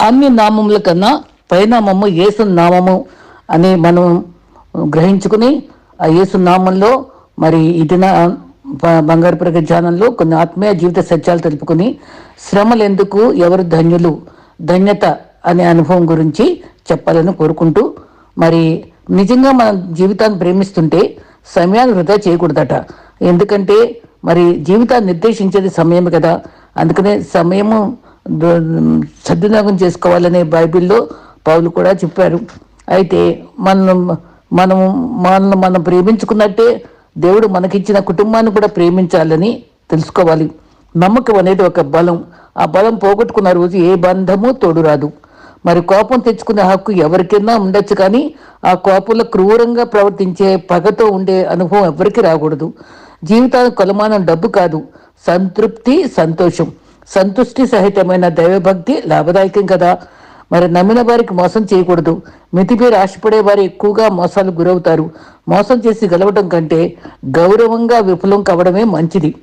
అన్ని నామముల కన్నా పైనామము యేసు నామము అని మనం గ్రహించుకుని ఆ యేసు నామంలో మరి ఇదిన నా బంగారు ప్రగ ధ్యానంలో కొన్ని ఆత్మీయ జీవిత సత్యాలు తెలుపుకుని శ్రమలు ఎందుకు ఎవరు ధన్యులు? ధన్యత అనే అనుభవం గురించి చెప్పాలని కోరుకుంటూ మరి నిజంగా మన జీవితాన్ని ప్రేమిస్తుంటే సమయాన్ని వృధా చేయకూడదట. ఎందుకంటే మరి జీవితాన్ని నిర్దేశించేది సమయం కదా. అందుకనే సమయము సద్వినియోగం చేసుకోవాలనే బైబిల్లో పౌలు కూడా చెప్పారు. అయితే మనం మనం మనల్ని మనం ప్రేమించుకున్నట్టే దేవుడు మనకిచ్చిన కుటుంబాన్ని కూడా ప్రేమించాలని తెలుసుకోవాలి. నమ్మకం అనేది ఒక బలం. ఆ బలం పోగొట్టుకున్న రోజు ఏ బంధము తోడురాదు. మరి కోపం తెచ్చుకునే హక్కు ఎవరికైనా ఉండొచ్చు కానీ ఆ కోపంలో క్రూరంగా ప్రవర్తించే పగతో ఉండే అనుభవం ఎవరికి రాకూడదు. జీవితానికి కొలమానం డబ్బు కాదు. సంతృప్తి సంతోషం. సంతుష్టి సహితమైన దైవభక్తి లాభదాయకం కదా. మరి నమ్మిన వారికి మోసం చేయకూడదు. మితిపై ఆశపడే వారు ఎక్కువగా మోసాలు గురవుతారు. మోసం చేసి గెలవడం కంటే గౌరవంగా విఫలం కావడమే మంచిది.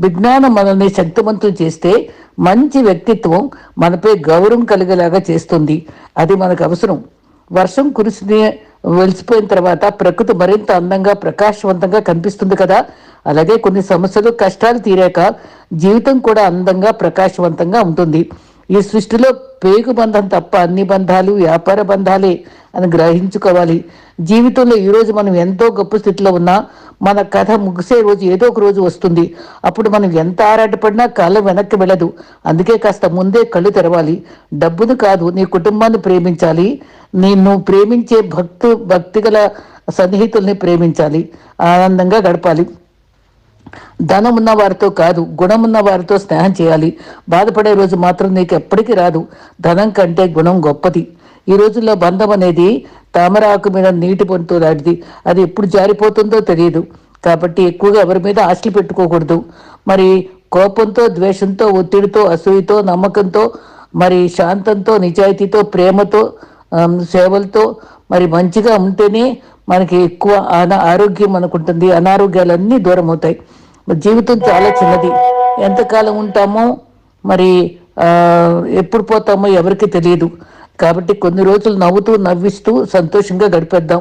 విజ్ఞానం మనల్ని శక్తివంతం చేస్తే మంచి వ్యక్తిత్వం మనపై గౌరవం కలిగేలాగా చేస్తుంది. అది మనకు అవసరం. వర్షం కురిసిన వెలిసిపోయిన తర్వాత ప్రకృతి మరింత అందంగా ప్రకాశవంతంగా కనిపిస్తుంది కదా. అలాగే కొన్ని సమస్యలు కష్టాలు తీరాక జీవితం కూడా అందంగా ప్రకాశవంతంగా ఉంటుంది. ఈ సృష్టిలో పేగు బంధం తప్ప అన్ని బంధాలు వ్యాపార బంధాలే అని గ్రహించుకోవాలి. జీవితంలో ఈరోజు మనం ఎంతో గొప్ప స్థితిలో ఉన్నా మన కథ ముగిసే రోజు ఏదో ఒక రోజు వస్తుంది. అప్పుడు మనం ఎంత ఆరాటపడినా కాలం వెనక్కి వెళ్ళదు. అందుకే కాస్త ముందే కళ్ళు తెరవాలి. డబ్బును కాదు నీ కుటుంబాన్ని ప్రేమించాలి. నిన్ను ప్రేమించే భక్తు భక్తిగల సన్నిహితుల్ని ప్రేమించాలి. ఆనందంగా గడపాలి. ధనం ఉన్న వారితో కాదు గుణం ఉన్న వారితో స్నేహం చేయాలి. బాధపడే రోజు మాత్రం నీకు ఎప్పటికీ రాదు. ధనం కంటే గుణం గొప్పది. ఈ రోజుల్లో బంధం అనేది తామర ఆకు మీద నీటి పొందుతో లాంటిది. అది ఎప్పుడు జారిపోతుందో తెలియదు. కాబట్టి ఎక్కువగా ఎవరి మీద ఆశలు పెట్టుకోకూడదు. మరి కోపంతో ద్వేషంతో ఒత్తిడితో అసూయతో నమ్మకంతో మరి శాంతంతో నిజాయితీతో ప్రేమతో సేవలతో మరి మంచిగా ఉంటేనే మనకి ఎక్కువ ఆరోగ్యం మనకుంటుంది అనారోగ్యాలన్నీ దూరం అవుతాయి మరి జీవితం చాలా చిన్నది. ఎంతకాలం ఉంటామో మరి ఎప్పుడు పోతామో ఎవరికి తెలియదు. కాబట్టి కొన్ని రోజులు నవ్వుతూ నవ్విస్తూ సంతోషంగా గడిపేద్దాం.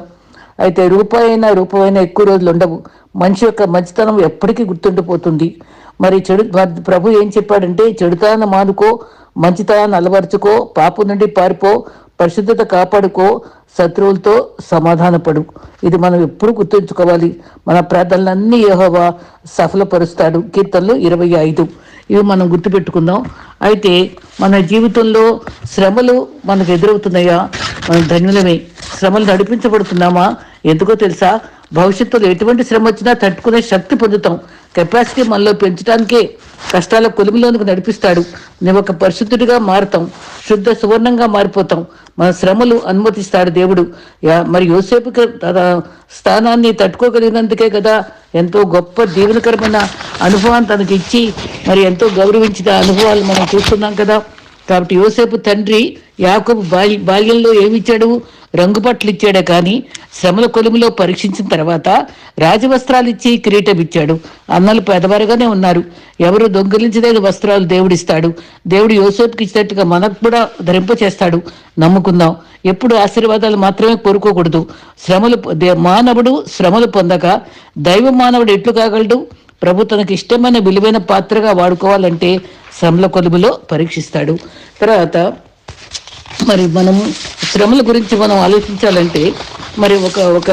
అయితే రూపాయి అయినా రూపాయైనా ఎక్కువ రోజులు ఉండవు. మనిషి యొక్క మంచితనం ఎప్పటికీ గుర్తుండిపోతుంది. మరి చెడు ప్రభు ఏం చెప్పాడంటే చెడుతనాన్ని మానుకో మంచితనాన్ని అలవరుచుకో పాపం నుండి పారిపో పరిశుద్ధత కాపాడుకో శత్రువులతో సమాధానపడు. ఇది మనం ఎప్పుడు గుర్తుంచుకోవాలి. మన ప్రార్థనలన్నీ యహోవా సఫలపరుస్తాడు. కీర్తనలు ఇరవై ఐదు. ఇవి మనం గుర్తుపెట్టుకుందాం. అయితే మన జీవితంలో శ్రమలు మనకు ఎదురవుతున్నాయా? మనం ధన్యులమే. శ్రమలు నడిపించబడుతున్నామా? ఎందుకో తెలుసా? భవిష్యత్తులో ఎటువంటి శ్రమ వచ్చినా తట్టుకునే శక్తి పొందుతాం. కెపాసిటీ మనలో పెంచడానికే కష్టాల కొలిమిలోనికి నడిపిస్తాడు. మేము ఒక పరిశుద్ధుడిగా మారుతాం. శుద్ధ సువర్ణంగా మారిపోతాం. మన శ్రమలు అనుమతిస్తాడు దేవుడు. యా- మరి యోసేపు స్థానాన్ని తట్టుకోగలిగినందుకే కదా ఎంతో గొప్ప దీవెనకరమైన అనుభవాన్ని తనకి ఇచ్చి మరి ఎంతో గౌరవించిన అనుభవాలు మనం చూస్తున్నాం కదా. కాబట్టి యోసేపు తండ్రి యాకోబు బాల్య బాల్యంలో ఏమిచ్చాడు? రంగు బట్టలు ఇచ్చాడే కానీ శ్రమల కొలుములో పరీక్షించిన తర్వాత రాజవస్త్రాలు ఇచ్చి కిరీటం ఇచ్చాడు. అన్నలు పెదవారుగానే ఉన్నారు. ఎవరు దొంగిలించలేని వస్త్రాలు దేవుడిస్తాడు. దేవుడు యోసేపుకి ఇచ్చినట్టుగా మనకు కూడా ధరింప చేస్తాడు నమ్ముకుందాం. ఎప్పుడు ఆశీర్వాదాలు మాత్రమే కోరుకోకూడదు. శ్రమలు దే- మానవుడు శ్రమలు పొందక దైవ మానవుడు ఎట్లు కాగలడు? ప్రభు తనకి ఇష్టమైన విలువైన పాత్రగా వాడుకోవాలంటే శ్రమల కొలుములో పరీక్షిస్తాడు. తర్వాత మరి మనం శ్రమల గురించి మనం ఆలోచించాలంటే మరి ఒక ఒక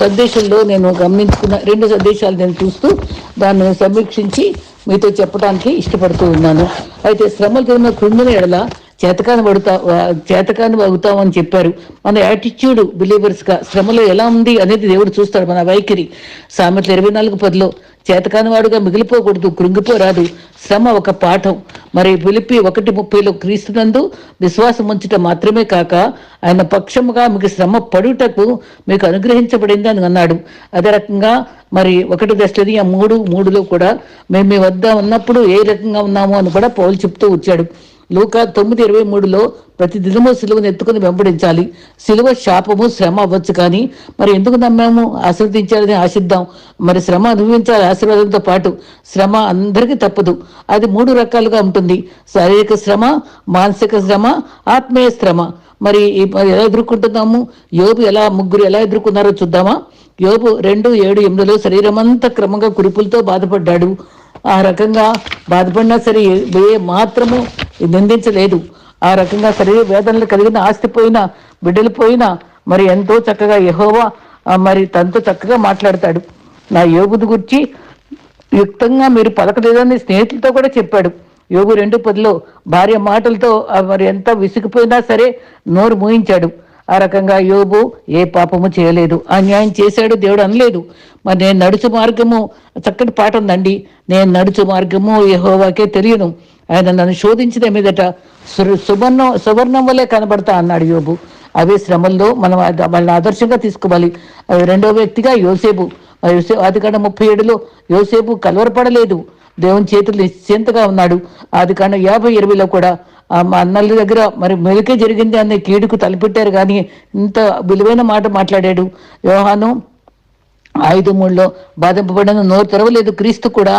సందేశంలో నేను గమనించుకున్న రెండు సందేశాలు నేను చూస్తూ దాన్ని సమీక్షించి మీతో చెప్పడానికి ఇష్టపడుతూ ఉన్నాను. అయితే శ్రమల జరిగిన కృంగిన ఎడల చేతకాని పడుతా చేతకాని అవుతామని చెప్పారు. మన యాటిట్యూడ్ బిలీవర్స్గా శ్రమలో ఎలా ఉంది అనేది దేవుడు చూస్తాడు మన వైఖరి. సామెతలు ఇరవై నాలుగు పదిలో చేతకాని వాడుగా మిగిలిపోకూడదు కృంగిపోరాదు శ్రమ ఒక పాఠం. మరి పిలిపి ఒకటి ముప్పైలో క్రీస్తునందు విశ్వాసం ఉంచటం మాత్రమే కాక ఆయన పక్షముగా మీకు శ్రమ పడుటకు మీకు అనుగ్రహించబడింది అని అన్నాడు. అదే రకంగా మరి ఒకటి దశది ఆ మూడు మూడులో కూడా మేము మీ వద్ద ఉన్నప్పుడు ఏ రకంగా ఉన్నాము అని కూడా పౌలు చెప్తూ వచ్చాడు. లూకా తొమ్మిది ఇరవై మూడులో ప్రతి దినము సిలువను ఎత్తుకుని వెంబడించాలి. సిలువ శాపము శ్రమ అవ్వచ్చు కానీ మరి ఎందుకు నమ్మాము? ఆశీర్వదించాలని ఆశిద్దాం. మరి శ్రమ అనుభవించాలి ఆశీర్వాదంతో పాటు శ్రమ అందరికీ తప్పదు. అది మూడు రకాలుగా ఉంటుంది. శారీరక శ్రమ మానసిక శ్రమ ఆత్మీయ శ్రమ. మరి మరి ఎలా ఎదుర్కొంటున్నాము? యోబు ఎలా ముగ్గురు ఎలా ఎదుర్కొన్నారో చూద్దామా? యోబు రెండు ఏడు ఎనిమిదిలో శరీరం అంతా క్రమంగా కురుపులతో బాధపడ్డాడు. ఆ రకంగా బాధపడినా సరే ఏ- మాత్రము నిందించలేదు. ఆ రకంగా శరీర వేదనలు కలిగిన ఆస్తి పోయినా బిడ్డలు పోయినా మరి ఎంతో చక్కగా యహోవా మరి తనతో చక్కగా మాట్లాడతాడు. నా యోగుది గురించి యుక్తంగా మీరు పలకలేదని స్నేహితులతో కూడా చెప్పాడు. యోగు రెండు పదిలో భార్య మాటలతో మరి ఎంత విసిగిపోయినా సరే నోరు మూయించాడు. ఆ రకంగా యోబు ఏ పాపము చేయలేదు. అన్యాయం చేశాడు దేవుడు అనలేదు. మరి నేను నడుచు మార్గము చక్కటి పాట ఉందండి. నేను నడుచు మార్గము యహోవాకే తెలియను. ఆయన నన్ను శోధించిన మీదట సువర్ణం సువర్ణం వల్లే కనబడతా అన్నాడు యోబు. అవే శ్రమంలో మనం వాళ్ళని ఆదర్శంగా తీసుకోవాలి. రెండవ రెండో వ్యక్తిగా యోసేపు. యోసేపు యోసే ఆదికాండ ముప్పై ఏడులో యోసేపు కలవరపడలేదు. దేవుని చేతులు నిశ్చింతగా ఉన్నాడు. ఆదికాండ యాభై ఇరవైలో కూడా అన్నల దగ్గర మరి మెలికే జరిగింది అనే కీడుకు తలపెట్టారు. కానీ ఇంత విలువైన మాట మాట్లాడాడు. యోహాను ఐదు మూడులో బాధింపబడిన నోరు తెరవలేదు. క్రీస్తు కూడా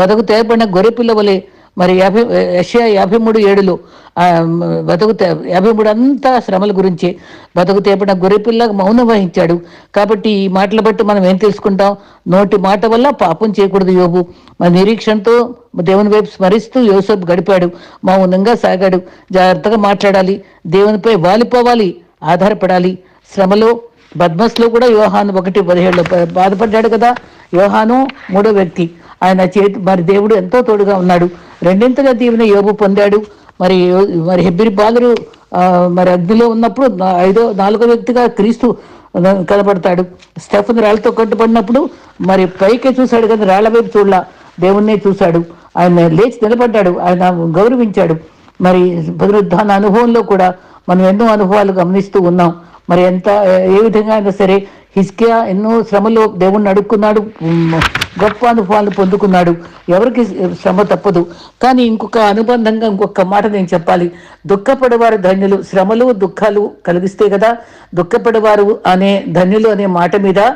బతకు తేపడిన గొర్రె పిల్లవలే మరి యాభై యెషయా యాభై మూడు ఏడులో ఆ, బతుకు యాభై మూడు అంతా శ్రమల గురించి బతుకు తేపడిన గొర్రె మౌనం వహించాడు. కాబట్టి ఈ మాటలు బట్టి మనం ఏం తెలుసుకుంటాం? నోటి మాట వల్ల పాపం చేయకూడదు యోబు. మన నిరీక్షణతో దేవుని వైపు స్మరిస్తూ యోసేపు గడిపాడు. మౌనంగా సాగాడు. జాగ్రత్తగా మాట్లాడాలి. దేవునిపై వాలిపోవాలి. ఆధారపడాలి. శ్రమలో బద్మస్లో కూడా యోహాను ఒకటి పదిహేడులో బాధపడ్డాడు కదా? యోహాను మూడో వ్యక్తి. ఆయన చేతి మరి దేవుడు ఎంతో తోడుగా ఉన్నాడు. రెండింతగా దీవెన యోగు పొందాడు. మరి మరి హెబ్బిరి బాలురు మరి అగ్నిలో ఉన్నప్పుడు ఐదో నాలుగో వ్యక్తిగా క్రీస్తు కనబడతాడు స్టెఫన్ రాళ్ళతో కట్టుబడినప్పుడు మరి పైకే చూశాడు కానీ రాళ్ళ వైపు చూడలా. దేవుణ్ణే చూశాడు. ఆయన లేచి నిలబడ్డాడు. ఆయన గౌరవించాడు. మరి పునరుద్ధాన అనుభవంలో కూడా మనం ఎన్నో అనుభవాలు గమనిస్తూ ఉన్నాం. మరి ఎంత ఏ విధంగా అయినా సరే హిస్కియా ఎన్నో శ్రమలో దేవుణ్ణి అడుక్కున్నాడు గొప్ప అనుభవాలు పొందుకున్నాడు. ఎవరికి శ్రమ తప్పదు. కానీ ఇంకొక అనుబంధంగా ఇంకొక మాట నేను చెప్పాలి. దుఃఖపడేవారు ధన్యులు శ్రమలు దుఃఖాలు కలిగిస్తే కదా దుఃఖపడేవారు అనే ధన్యులు అనే మాట మీద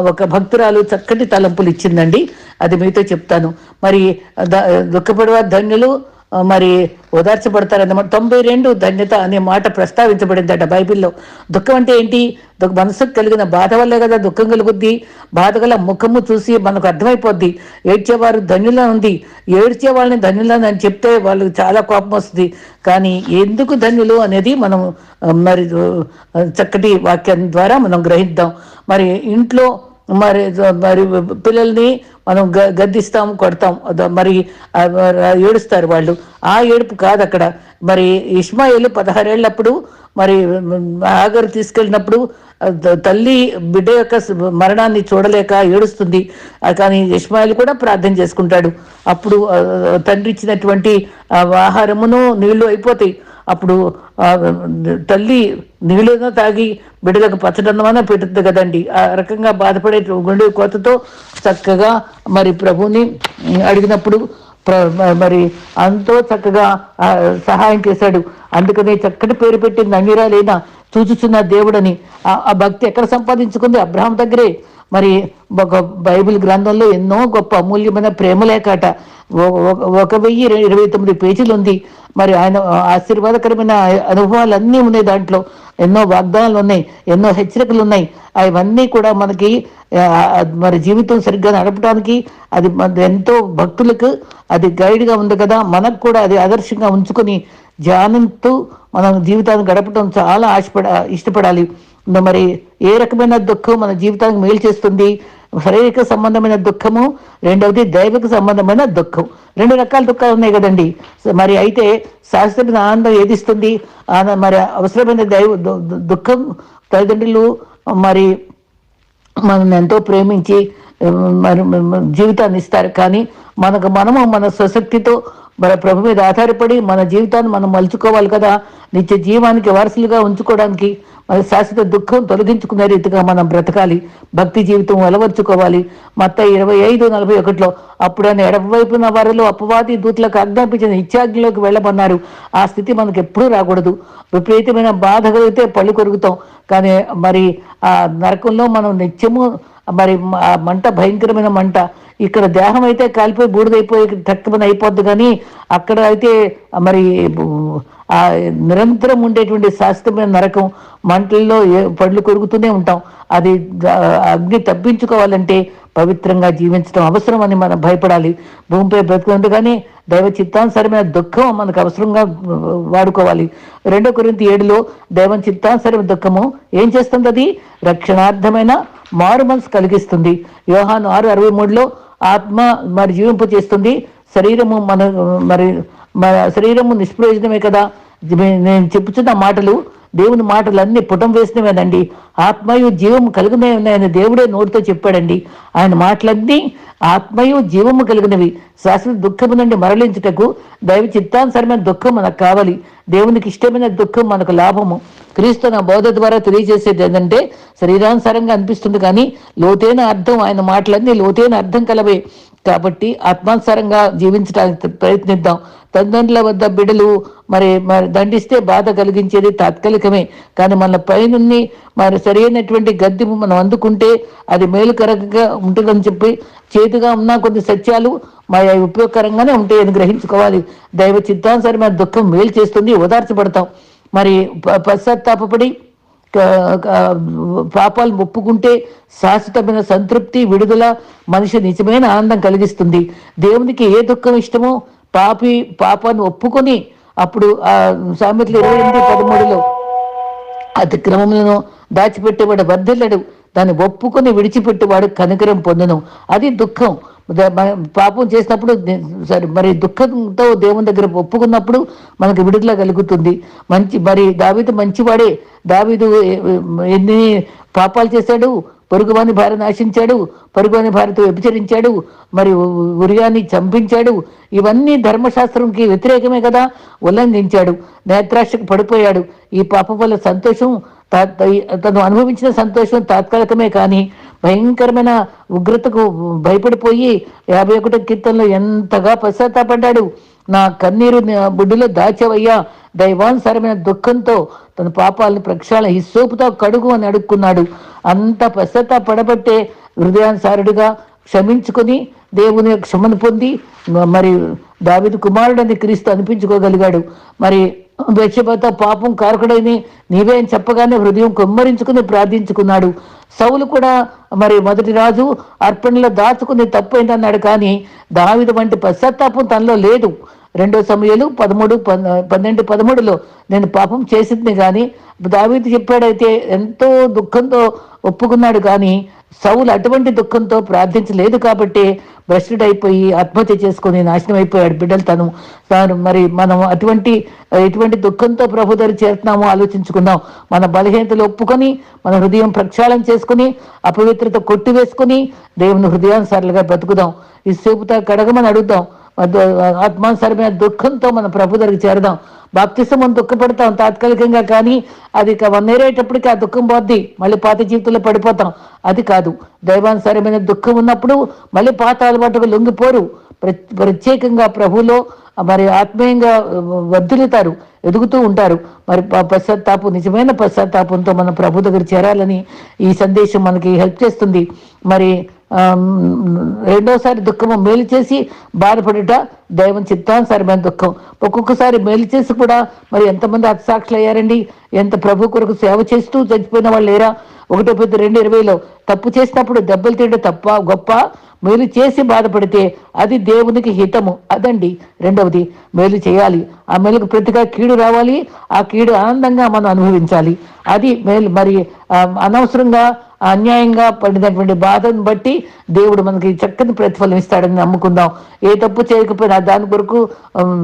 ఒక భక్తురాలు చక్కటి తలంపులు ఇచ్చిందండి. అది మీతో చెప్తాను. మరి ద- దుఃఖపడేవారు ధన్యులు మరి ఓదార్చబడతారన్నమాట. తొంభై రెండు ధన్యత అనే మాట ప్రస్తావించబడిందట బైబిల్లో. దుఃఖం అంటే ఏంటి? దుఃఖ మనసుకు కలిగిన బాధ వల్లే కదా దుఃఖం కలుగుద్ది. బాధ గల ముఖము చూసి మనకు అర్థమైపోద్ది. ఏడ్చేవారు ధన్యులా ఉంది ఏడ్చే వాళ్ళని ధన్యులా అని చెప్తే వాళ్ళకి చాలా కోపం వస్తుంది. కానీ ఎందుకు ధన్యులు అనేది మనం మరి చక్కటి వాక్యం ద్వారా మనం గ్రహిద్దాం. మరి ఇంట్లో మరి మరి పిల్లల్ని మనం గ గద్దిస్తాం కొడతాం. మరి ఏడుస్తారు వాళ్ళు. ఆ ఏడుపు కాదు అక్కడ. మరి ఇస్మాయిల్ పదహారేళ్ళప్పుడు మరి ఆగరు తీసుకెళ్ళినప్పుడు తల్లి బిడ్డ యొక్క మరణాన్ని చూడలేక ఏడుస్తుంది. కానీ ఇస్మాయిల్ కూడా ప్రార్థన చేసుకుంటాడు. అప్పుడు తండ్రి ఇచ్చినటువంటి ఆహారమును నీళ్ళు అయిపోతాయి. అప్పుడు తల్లి నీళ్ళేదో తాగి బిడ్డలకు పచ్చడన్నమనే పెడుతుంది కదండి. ఆ రకంగా బాధపడే గుండె కోతతో చక్కగా మరి ప్రభుని అడిగినప్పుడు మరి అంతో చక్కగా సహాయం చేశాడు. అందుకనే చక్కటి పేరు పెట్టింది నంగిరాలైనా చూచుచున్న దేవుడని. ఆ- భక్తి ఎక్కడ సంపాదించుకుంది? అబ్రహం దగ్గరే. మరి ఒక బైబిల్ గ్రంథంలో ఎన్నో గొప్ప అమూల్యమైన ప్రేమలే కాట ఒక- వెయ్యి ఇరవై- తొమ్మిది పేజీలు ఉంది. మరి ఆయన ఆశీర్వాదకరమైన అనుభవాలు అన్నీ ఉన్నాయి దాంట్లో. ఎన్నో వాగ్దానాలు ఉన్నాయి ఎన్నో హెచ్చరికలు ఉన్నాయి. అవన్నీ కూడా మనకి మరి జీవితం సరిగ్గా నడపడానికి అది మన ఎంతో భక్తులకు అది గైడ్గా ఉంది కదా. మనకు కూడా అది ఆదర్శంగా ఉంచుకొని ధ్యానంతో మనం జీవితాన్ని గడపడం చాలా ఆశపడ ఇష్టపడాలి. మరి ఏ రకమైన దుఃఖం మన జీవితానికి మేలు చేస్తుంది? శారీరక సంబంధమైన దుఃఖము రెండవది దైవిక సంబంధమైన దుఃఖం. రెండు రకాల దుఃఖాలు ఉన్నాయి కదండి. మరి అయితే శాశ్వతమైన ఆనందం ఏదిస్తుంది మరి అవసరమైన దైవ దు- దుఃఖం తల్లిదండ్రులు మరి మనల్ని ఎంతో ప్రేమించి మరి జీవితాన్ని ఇస్తారు. కానీ మనకు మనము మన స్వశక్తితో మన ప్రభు మీద ఆధారపడి మన జీవితాన్ని మనం మలుచుకోవాలి కదా. నిత్య జీవానికి వారసులుగా ఉంచుకోవడానికి మన శాశ్వత దుఃఖం తొలగించుకునే రీతిగా మనం బ్రతకాలి. భక్తి జీవితం అలవర్చుకోవాలి. మత్త ఇరవై ఐదు నలభై ఒకటిలో అప్పుడు ఆయన ఎడవైపున వారిలో అపవాది దూతలకు ఆజ్ఞాపించిన ఇత్యాగ్నిలోకి వెళ్ళమన్నారు. ఆ స్థితి మనకు ఎప్పుడూ రాకూడదు. విపరీతమైన బాధ కలిగితే పళ్ళు కొరుకుతాం. కానీ మరి ఆ నరకంలో మనం నిత్యము మరి ఆ మంట భయంకరమైన మంట ఇక్కడ దేహం అయితే కాలిపోయి బూడిదైపోయి తక్కువ అయిపోద్ది కానీ అక్కడ అయితే మరి ఆ నిరంతరం ఉండేటువంటి శాశ్వతమైన నరకం మంటల్లో ఏ- పళ్ళు కొరుకుతూనే ఉంటాం. అది అగ్ని తప్పించుకోవాలంటే పవిత్రంగా జీవించడం అవసరం అని మనం భయపడాలి. భూమిపై బ్రతుకుండగానే దైవ చిత్తానుసరమైన దుఃఖం మనకు అవసరంగా వాడుకోవాలి. రెండో కొరింతి ఏడులో దైవం చిత్తానుసరమైన దుఃఖము ఏం చేస్తుంది అది రక్షణార్థమైన మారు మనసు కలిగిస్తుంది. యోహాను ఆరు అరవై మూడులో ఆత్మ మరి జీవింపు చేస్తుంది. శరీరము మన మరి మన శరీరము నిష్ప్రయోజనమే కదా. నేను చెప్పుచున్న మాటలు దేవుని మాటలన్నీ పుటం వేసినవేనండి. ఆత్మయు జీవము కలిగినవి ఉన్నాయని దేవుడే నోటితో చెప్పాడండి. ఆయన మాటలన్నీ ఆత్మయు జీవము కలిగినవి. శాశ్వత దుఃఖము నుండి మరలించుటకు దైవ చిత్తానుసరమైన దుఃఖం మనకు కావాలి. దేవునికి ఇష్టమైన దుఃఖం మనకు లాభము. క్రీస్తు నా బోధ ద్వారా తెలియజేసేది ఏంటంటే శరీరానుసారంగా అనిపిస్తుంది కానీ లోతైన అర్థం ఆయన మాటలన్నీ లోతైన అర్థం కలవే. కాబట్టి ఆత్మానుసారంగా జీవించడానికి ప్రయత్నిద్దాం. తల్లిదండ్రుల వద్ద బిడలు మరి మరి దండిస్తే బాధ కలిగించేది తాత్కాలికమే. కానీ మన పైనుండి మరి సరైనటువంటి గద్దె మనం అందుకుంటే అది మేలుకరంగా ఉంటుందని చెప్పి చేతిగా ఉన్న కొన్ని సత్యాలు మరి అవి ఉపయోగకరంగానే ఉంటాయని గ్రహించుకోవాలి. దైవ చిత్తానుసారమైన దుఃఖం మేలు చేస్తుంది ఓదార్చబడతాం. మరి ప- పాపాలు ఒప్పుకుంటే శాశ్వతమైన సంతృప్తి విడుదల మనిషి నిజమైన ఆనందం కలిగిస్తుంది. దేవునికి ఏ దుఃఖం ఇష్టమో పాపి పాపాన్ని ఒప్పుకొని అప్పుడు ఆ సామెతలు ఇరవై ఎనిమిది పదమూడులో అతిక్రమములను దాచిపెట్టేవాడు వర్ధిల్లడు. దాన్ని ఒప్పుకొని విడిచిపెట్టేవాడు కనికరం పొందను. అది దుఃఖం. పాపం చేసినప్పుడు సరే మరి దుఃఖంతో దేవుని దగ్గర ఒప్పుకున్నప్పుడు మనకు విడుదల కలుగుతుంది. మంచి మరి దావీదు మంచివాడే. దావీదు ఎన్ని పాపాలు చేశాడు? పొరుగువాని భార్య నాశించాడు. పొరుగువాని భార్యతో వ్యభిచరించాడు. మరి ఉరియాన్ని చంపించాడు. ఇవన్నీ ధర్మశాస్త్రంకి వ్యతిరేకమే కదా. ఉల్లంఘించాడు. నేత్రాశకు పడిపోయాడు. ఈ పాపం వల్ల సంతోషం తను అనుభవించిన సంతోషం తాత్కాలికమే కానీ భయంకరమైన ఉగ్రతకు భయపడిపోయి యాభై ఒకటో కీర్తనలో ఎంతగా పశ్చాత్తాపడ్డాడు. నా కన్నీరు నా బుడ్డిలో దాచవయ్యా. దైవానుసారమైన దుఃఖంతో తన పాపాలని ప్రక్షాళన హిస్సోపుతో కడుగు అని అడుక్కున్నాడు. అంత పశ్చాత్తాపడబట్టే హృదయానుసారుడిగా క్షమించుకొని దేవుని యొక్క క్షమను పొంది మరి దావిదు కుమారుడని క్రీస్తు అనిపించుకోగలిగాడు. మరి బెత్షెబతో పాపం కారకుడైని నీవే అని చెప్పగానే హృదయం కుమ్మరించుకుని ప్రార్థించుకున్నాడు. సౌలు కూడా మరి మొదటి రాజు అర్పణలో దాచుకుని తప్పైందన్నాడు కానీ దావిద వంటి పశ్చాత్తాపం తనలో లేదు. రెండో సమయాలు పదమూడు పన్నెండు పదమూడులో నేను పాపం చేసింది కానీ దావీది చెప్పాడైతే ఎంతో దుఃఖంతో ఒప్పుకున్నాడు కానీ సౌలు అటువంటి దుఃఖంతో ప్రార్థించలేదు కాబట్టి భ్రష్టుడైపోయి ఆత్మహత్య చేసుకుని నాశనం అయిపోయాడు బిడ్డలు తను. తాను మరి మనం అటువంటి ఎటువంటి దుఃఖంతో ప్రభు దగ్గర చేరుతున్నామో ఆలోచించుకుందాం. మన బలహీనతలు ఒప్పుకొని మన హృదయం ప్రక్షాళన చేసుకుని అపవిత్రత కొట్టివేసుకుని దేవుని హృదయానుసారులుగా బ్రతుకుదాం. ఈ సేపుతా కడగమని అడుగుదాం. ఆత్మానుసరమైన దుఃఖంతో మన ప్రభు దగ్గరికి చేరదాం. బాప్తిసం మనం దుఃఖపడతాం తాత్కాలికంగా కానీ అది వన్నేరేటప్పటికి ఆ దుఃఖం పోద్ది. మళ్ళీ పాత జీవితంలో పడిపోతాం. అది కాదు. దైవానుసారమైన దుఃఖం ఉన్నప్పుడు మళ్ళీ పాత అలవాటుకు లొంగిపోరు. ప్ర- ప్రత్యేకంగా ప్రభులో మరి ఆత్మీయంగా వర్ధిల్లుతారు. ఎదుగుతూ ఉంటారు. మరి పశ్చాత్తాపం నిజమైన పశ్చాత్తాపంతో మన ప్రభు దగ్గర చేరాలని ఈ సందేశం మనకి హెల్ప్ చేస్తుంది. మరి రెండోసారి దుఃఖము మేలు చేసి బాధపడుట దైవం చిత్తానుసారమైన దుఃఖం. ఒక్కొక్కసారి మేలు చేసి కూడా మరి ఎంతమంది అతిసాక్షులు అయ్యారండి ఎంత ప్రభు కొరకు సేవ చేస్తూ చచ్చిపోయిన వాళ్ళు లేరా? ఒకటో పెద్ద రెండు ఇరవైలో తప్పు చేసినప్పుడు దెబ్బలు తింటే తప్ప గొప్ప మేలు చేసి బాధపడితే అది దేవునికి హితము. అదండి రెండవది మేలు చేయాలి. ఆ మేలుకు ప్రతిగా కీడు రావాలి ఆ కీడు ఆనందంగా మనం అనుభవించాలి. అది మేలు మరి ఆ, అనవసరంగా అన్యాయంగా పడినటువంటి బాధను బట్టి దేవుడు మనకి చక్కని ప్రతిఫలం ఇస్తాడని నమ్ముకుందాం. ఏ తప్పు చేయకపోయినా దాని కొరకు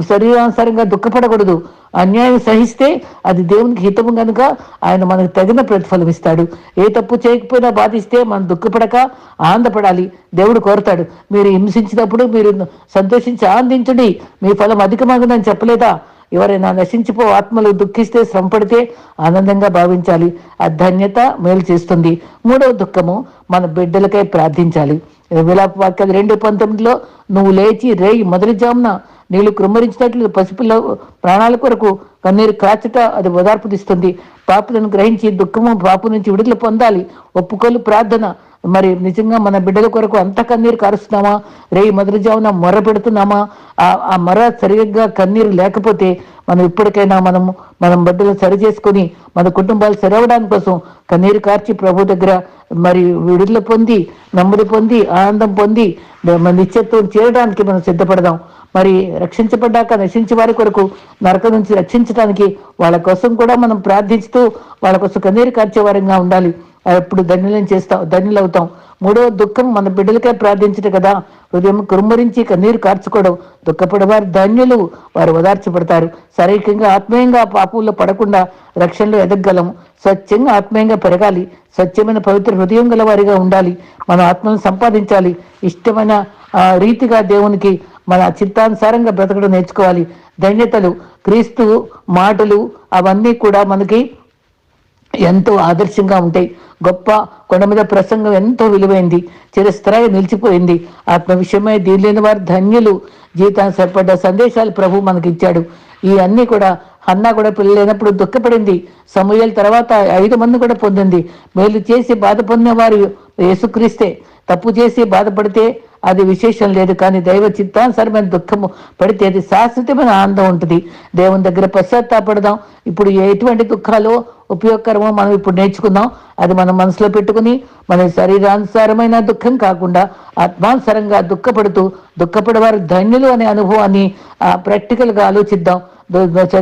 శరీరానుసారంగా దుఃఖపడకూడదు. అన్యాయం సహిస్తే అది దేవునికి హితము కనుక ఆయన మనకు తగిన ప్రతిఫలం ఇస్తాడు. ఏ తప్పు చేయకపోయినా బాధిస్తే మనం దుఃఖపడక ఆనందపడాలి. దేవుడు కోరతాడు. మీరు హింసించినప్పుడు మీరు సంతోషించి ఆనందించండి. మీ ఫలం అధికమగునని చెప్పలేదా? ఎవరైనా నశించిపో ఆత్మలు దుఃఖిస్తే శ్రమపడితే ఆనందంగా భావించాలి. ఆ ధన్యత మేలు చేస్తుంది. మూడవ దుఃఖము మన బిడ్డలకై ప్రార్థించాలి. విలాప వాక్యాలు రెండు పంతొమ్మిదిలో నువ్వు లేచి రేయి మొదటి జామున నీళ్ళు కృమ్మరించినట్లు పసిపిల్ల ప్రాణాల కొరకు కన్నీరు కాచట అది ఓదార్పుదిస్తుంది పాపులను గ్రహించి దుఃఖము పాపు నుంచి విడుదల పొందాలి. ఒప్పుకోలు ప్రార్థన. మరి నిజంగా మన బిడ్డల కొరకు అంత కన్నీరు కారుస్తున్నామా? రే మొదటి మొర పెడుతున్నామా? ఆ ఆ మొర సరిగ్గా కన్నీరు లేకపోతే మనం ఇప్పటికైనా మనం మనం బిడ్డలు సరి చేసుకొని మన కుటుంబాలు సరవడానికి కోసం కన్నీరు కార్చి ప్రభు దగ్గర మరి విడుదల పొంది నెమ్మది పొంది ఆనందం పొంది మన నిత్యత్వం చేరడానికి మనం సిద్ధపడదాం. మరి రక్షించబడ్డాక నశించే వారి కొరకు నరక నుంచి రక్షించడానికి వాళ్ళ కోసం కూడా మనం ప్రార్థిస్తూ వాళ్ళ కోసం కన్నీరు కార్చేవారంగా ఉండాలి. అప్పుడు ధన్యులను చేస్తాం ధన్యులవుతాం. మూడవ దుఃఖం మన బిడ్డలకే ప్రార్థించడం కదా. హృదయం కురుమరించి కన్నీరు కార్చుకోవడం. దుఃఖపడేవారు ధన్యులు వారు ఓదార్చబడతారు. శారీరకంగా ఆత్మీయంగా పాపంలో పడకుండా రక్షణలో ఎదగలం. స్వచ్ఛంగా ఆత్మీయంగా పెరగాలి. స్వచ్ఛమైన పవిత్ర హృదయం గలవారిగా ఉండాలి. మన ఆత్మను సంపాదించాలి. ఇష్టమైన రీతిగా దేవునికి మన చిత్తానుసారంగా బ్రతకడం నేర్చుకోవాలి. ధన్యతలు. క్రీస్తు మాటలు అవన్నీ కూడా మనకి ఎంతో ఆదర్శంగా ఉంటాయి. గొప్ప కొండ మీద ప్రసంగం ఎంతో విలువైంది. చిరస్థాయి నిలిచిపోయింది. ఆత్మ విషయమై దీనిలేని వారు ధన్యులు. జీవితానికి సరిపడ్డ సందేశాలు ప్రభు మనకి ఇచ్చాడు ఈ అన్నీ కూడా అన్న కూడా పిల్ల లేనప్పుడు దుఃఖపడింది. సమూహాల తర్వాత ఐదు మంది కూడా పొందింది. మేలు చేసి బాధ పొందిన వారు యేసుక్రీస్తే. తప్పు చేసి బాధపడితే అది విశేషం లేదు కానీ దైవ చిత్తానుసరమైన దుఃఖము పడితే అది శాశ్వతమైన ఆనందం ఉంటుంది. దేవుని దగ్గర పశ్చాత్తాపడదాం. ఇప్పుడు ఎటువంటి దుఃఖాలు ఉపయోగకరమో మనం ఇప్పుడు నేర్చుకుందాం. అది మనం మనసులో పెట్టుకుని మన శరీరానుసారమైన దుఃఖం కాకుండా ఆత్మానుసారంగా దుఃఖపడుతూ దుఃఖపడేవారు ధన్యులు అనే అనుభవాన్ని ఆ, ఆలోచిద్దాం.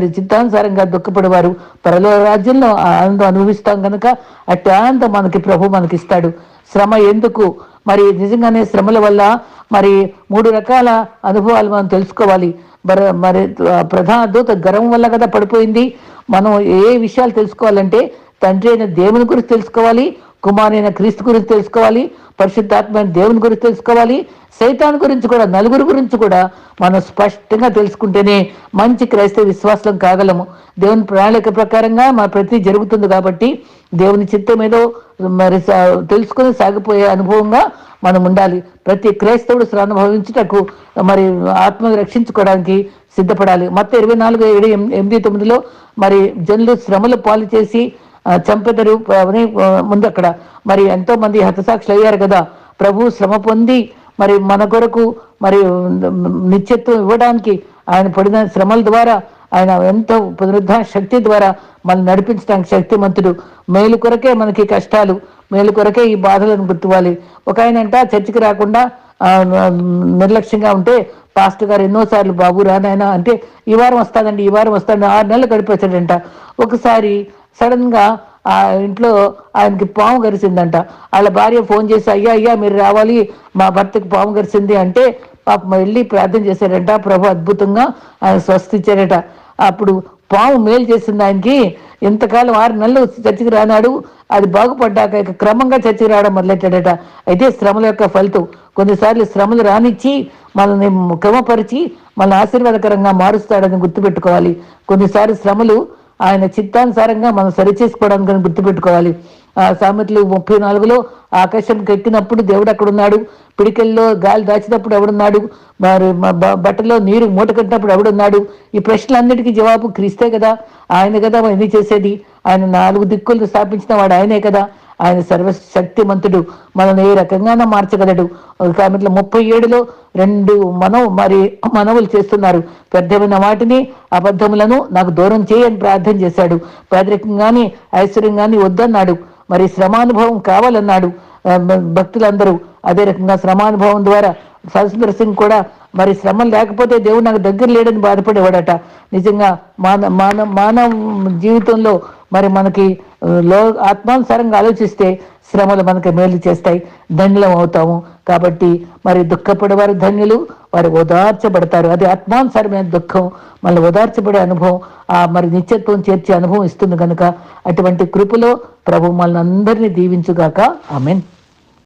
చిత్తానుసారంగా దుఃఖపడేవారు పరలో రాజ్యంలో ఆనందం అనుభవిస్తాం కనుక అట్టి ఆనందం మనకి ప్రభు మనకి ఇస్తాడు శ్రమ ఎందుకు? మరి నిజంగానే శ్రమల వల్ల మరి మూడు రకాల అనుభవాలు మనం తెలుసుకోవాలి. మరి మరి ప్రధాన దూత గర్వం వల్ల కదా పడిపోయింది. మనం ఏ విషయాలు తెలుసుకోవాలంటే తండ్రి అయిన దేవుని గురించి తెలుసుకోవాలి. కుమారైన క్రీస్తు గురించి తెలుసుకోవాలి పరిశుద్ధాత్మైన దేవుని గురించి తెలుసుకోవాలి సైతాన్ గురించి కూడా నలుగురు గురించి కూడా మనం స్పష్టంగా తెలుసుకుంటేనే మంచి క్రైస్తవ విశ్వాసం కాగలము. దేవుని ప్రణాళిక ప్రకారంగా మా ప్రతి జరుగుతుంది కాబట్టి దేవుని చిత్తం ఏదో మరి సా- తెలుసుకుని సాగిపోయే అనుభవంగా మనం ఉండాలి. ప్రతి క్రైస్తవుడు అనుభవించుటకు మరి ఆత్మను రక్షించుకోవడానికి సిద్ధపడాలి. మొత్తం ఇరవై నాలుగు ఏడు ఎనిమిది తొమ్మిదిలో మరి జనులు శ్రమలు పాలు చేసి చంపెదరు అని ముందు అక్కడ. మరి ఎంతో మంది హతసాక్షులు అయ్యారు కదా. ప్రభు శ్రమ పొంది మరి మన కొరకు మరి నిత్యత్వం ఇవ్వడానికి ఆయన పడిన శ్రమల ద్వారా ఆయన ఎంతో పునరుద్ధరణ శక్తి ద్వారా మనల్ని నడిపించడానికి శక్తిమంతుడు. మేలు కొరకే మనకి కష్టాలు మేలు కొరకే ఈ బాధలను గుర్తువాలి ఒక ఆయన అంట చర్చికి రాకుండా నిర్లక్ష్యంగా ఉంటే పాస్టర్ గారు ఎన్నోసార్లు బాబు రానాయన? అంటే ఈ వారం వస్తానండి ఈ వారం వస్తాను ఆరు నెలలు గడిపేశాడంట. ఒకసారి సడన్గా ఆ ఇంట్లో ఆయనకి పాము గరిసిందంట. వాళ్ళ భార్య ఫోన్ చేసి అయ్యా అయ్యా మీరు రావాలి. మా భర్తకి పాము గరిసింది అంటే పాపం వెళ్ళి ప్రార్థన చేశాడంట ప్రభు అద్భుతంగా ఆయన స్వస్థ అప్పుడు పాము మేలు చేసింది ఆయనకి. ఇంతకాలం ఆరు నెలలు చర్చికి రానాడు. అది బాగుపడ్డాక ఇక క్రమంగా చర్చికి రావడం మొదలెట్టాడట. అయితే శ్రమల యొక్క ఫలితం. కొన్నిసార్లు శ్రమలు రానిచ్చి మనల్ని క్రమపరిచి మన ఆశీర్వాదకరంగా మారుస్తాడని గుర్తుపెట్టుకోవాలి. కొన్నిసార్లు శ్రమలు ఆయన చిత్తానుసారంగా మనం సరి చేసుకోవడానికి గుర్తుపెట్టుకోవాలి. ఆ సామెతలు ముప్పై నాలుగులో ఆకాశం ఎక్కినప్పుడు దేవుడు అక్కడ ఉన్నాడు పిడికెల్లో గాలి దాచినప్పుడు ఎవడున్నాడు? మరి బట్టలో నీరు మూట కట్టినప్పుడు ఎవడున్నాడు? ఈ ప్రశ్నలన్నిటికీ జవాబు క్రీస్తే కదా. ఆయన కదా ఎన్ని చేసేది? ఆయన నాలుగు దిక్కులు స్థాపించిన వాడు ఆయనే కదా. ఆయన సర్వశక్తిమంతుడు. మనల్ని ఏ రకంగానూ మార్చగలడు. కాబట్టి ముప్పై ఏడులో రెండు మనో మరి మనవులు చేస్తున్నారు. పెద్దమైన వాటిని అబద్ధములను నాకు దూరం చేయని ప్రార్థన చేశాడు. పేదరికం కానీ ఐశ్వర్యం కానీ వద్దన్నాడు. మరి శ్రమానుభవం కావాలన్నాడు. భక్తులందరూ. అదే రకంగా శ్రమానుభవం ద్వారా సరస్వర సింగ్ కూడా మరి శ్రమ లేకపోతే దేవుడు నాకు దగ్గర లేడని బాధపడేవాడట. నిజంగా మాన మాన మానవ జీవితంలో మరి మనకి లో ఆత్మానుసారంగా ఆలోచిస్తే శ్రమలు మనకు మేలు చేస్తాయి ధన్యులం అవుతాము. కాబట్టి మరి దుఃఖపడేవారు ధన్యులు వారు ఓదార్చబడతారు. అది ఆత్మానుసారమైన దుఃఖం మళ్ళీ ఓదార్చబడే అనుభవం ఆ మరి నిత్యత్వం చేర్చే అనుభవం ఇస్తుంది కనుక అటువంటి కృపలో ప్రభు మనల్ని అందరినీ దీవించుగాక. ఆమెన్.